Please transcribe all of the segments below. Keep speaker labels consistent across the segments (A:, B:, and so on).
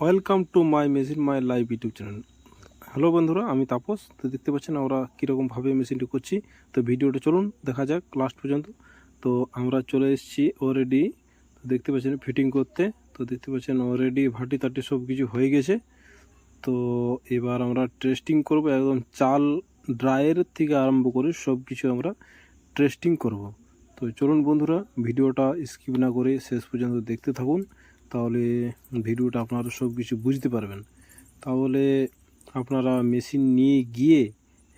A: Welcome to my machine, my live YouTube channel. Hello বন্ধুরা, আমি তাপস। তো দেখতে পাচ্ছেন আমরা কীরকমভাবে মেশিনটি করছি। তো ভিডিওটা চলুন, দেখা যাক লাস্ট পর্যন্ত। তো আমরা চলে এসেছি অলরেডি তো দেখতে পাচ্ছেন ফিটিং করতে। তো দেখতে পাচ্ছেন অলরেডি ভাটি তাটি সব কিছু হয়ে গেছে। তো এবার আমরা টেস্টিং করব, একদম চাল ড্রায়ের থেকে আরম্ভ করে সব কিছু আমরা টেস্টিং করব। তো চলুন বন্ধুরা, ভিডিওটা স্কিপ না করে শেষ পর্যন্ত দেখতে থাকুন। তাহলে ভিডিওটা আপনারা সব কিছু বুঝতে পারবেন। তাহলে আপনারা মেশিন নিয়ে গিয়ে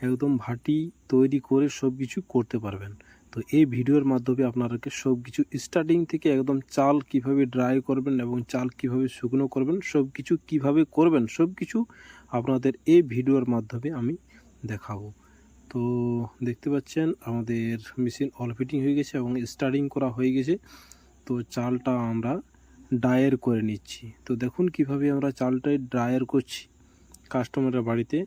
A: একদম ভাটি তৈরি করে সব কিছু করতে পারবেন। তো এই ভিডিওর মাধ্যমে আপনাদেরকে সব কিছু স্টার্টিং থেকে একদম চাল কীভাবে ড্রাই করবেন এবং চাল কীভাবে শুকনো করবেন সব কিছু কীভাবে করবেন সব কিছু আপনাদের এই ভিডিওর মাধ্যমে আমি দেখাবো। তো দেখতে পাচ্ছেন, আমাদের মেশিন অল ফিটিং হয়ে গেছে এবং স্টার্টিং করা হয়ে গেছে। তো চালটা আমরা ডায়ার করে নিচ্ছি। তো দেখুন কীভাবে আমরা চালটাই ড্রায়ার করছি কাস্টমারের বাড়িতে।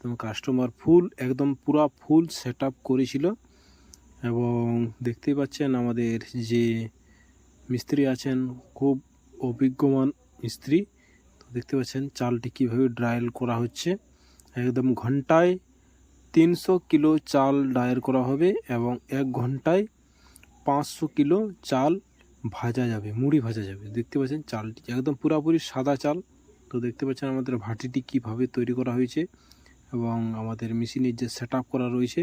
A: তো কাস্টমার ফুল একদম পুরা ফুল সেট করেছিল। এবং দেখতেই পাচ্ছেন আমাদের যে মিস্ত্রি আছেন, খুব অভিজ্ঞমান মিস্ত্রি। তো দেখতে পাচ্ছেন চালটি কীভাবে ড্রায়াল করা হচ্ছে। একদম ঘন্টায় তিনশো কিলো চাল ডায়ার করা হবে এবং এক ঘন্টায় পাঁচশো কিলো চাল ভাজা যাবে, মুড়ি ভাজা যাবে। দেখতে পাচ্ছেন চালটি একদম পুরাপুরি সাদা চাল। তো দেখতে পাচ্ছেন আমাদের ভাটিটি কীভাবে তৈরি করা হয়েছে এবং আমাদের মেশিনের যে সেট করা রয়েছে,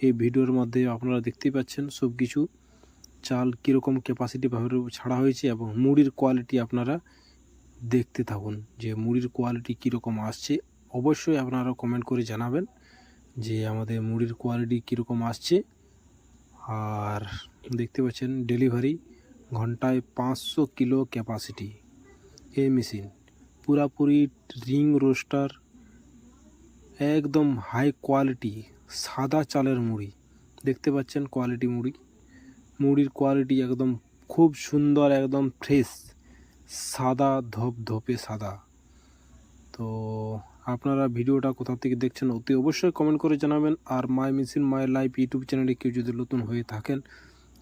A: এই ভিডিওর মধ্যে আপনারা দেখতেই পাচ্ছেন সব কিছু। চাল কীরকম ক্যাপাসিটিভাবে ছাড়া হয়েছে এবং মুড়ির কোয়ালিটি আপনারা দেখতে থাকুন যে মুড়ির কোয়ালিটি কীরকম আসছে। অবশ্যই আপনারা কমেন্ট করে জানাবেন যে আমাদের মুড়ির কোয়ালিটি কীরকম আসছে। আর দেখতে পাচ্ছেন ডেলিভারি ঘন্টায় পাঁচশো কিলো ক্যাপাসিটি এই মেশিন পুরাপুরি রিং রোস্টার একদম হাই কোয়ালিটি সাদা চালের মুড়ি। দেখতে পাচ্ছেন কোয়ালিটি মুড়ি? মুড়ির কোয়ালিটি একদম খুব সুন্দর, একদম ফ্রেশ সাদা, ধপ ধপে সাদা। তো আপনারা ভিডিওটা কোথা থেকে দেখছেন অতি অবশ্যই কমেন্ট করে জানাবেন। আর my machine my life YouTube চ্যানেলে কেউ যদি নতুন হয়ে থাকেন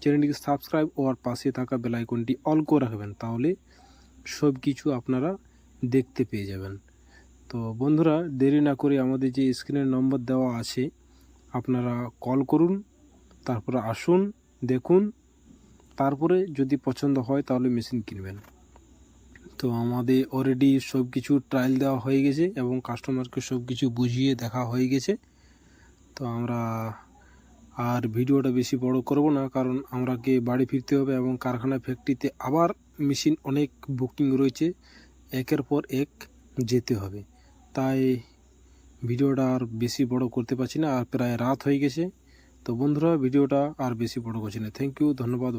A: চ্যানেলটিকে সাবস্ক্রাইব ও আর পাশে থাকা বেল আইকনটি অল করে রাখবেন, তাহলে সব কিছু আপনারা দেখতে পেয়ে যাবেন। তো বন্ধুরা, দেরি না করে আমাদের যে স্ক্রিনের নম্বর দেওয়া আছে, আপনারা কল করুন, তারপরে আসুন, দেখুন, তারপরে যদি পছন্দ হয় তাহলে মেশিন কিনবেন। তো আমাদের অলরেডি সব কিছু ট্রায়াল দেওয়া হয়ে গেছে এবং কাস্টমারকে সব কিছু বুঝিয়ে দেখা হয়ে গেছে। তো আমরা আর ভিডিওটা বেশি বড় করব না, কারণ আমাকে বাড়ি ফিরতে হবে এবং কারখানা ফ্যাক্টরিতে আবার মেশিন অনেক বুকিং রয়েছে, একের পর এক যেতে হবে। তাই ভিডিওটা আর বেশি বড় করতে পারছি না, আর প্রায় রাত হয়ে গেছে। তো বন্ধুরা, ভিডিওটা আর বেশি বড় করছি না। থ্যাংক ইউ ধন্যবাদ।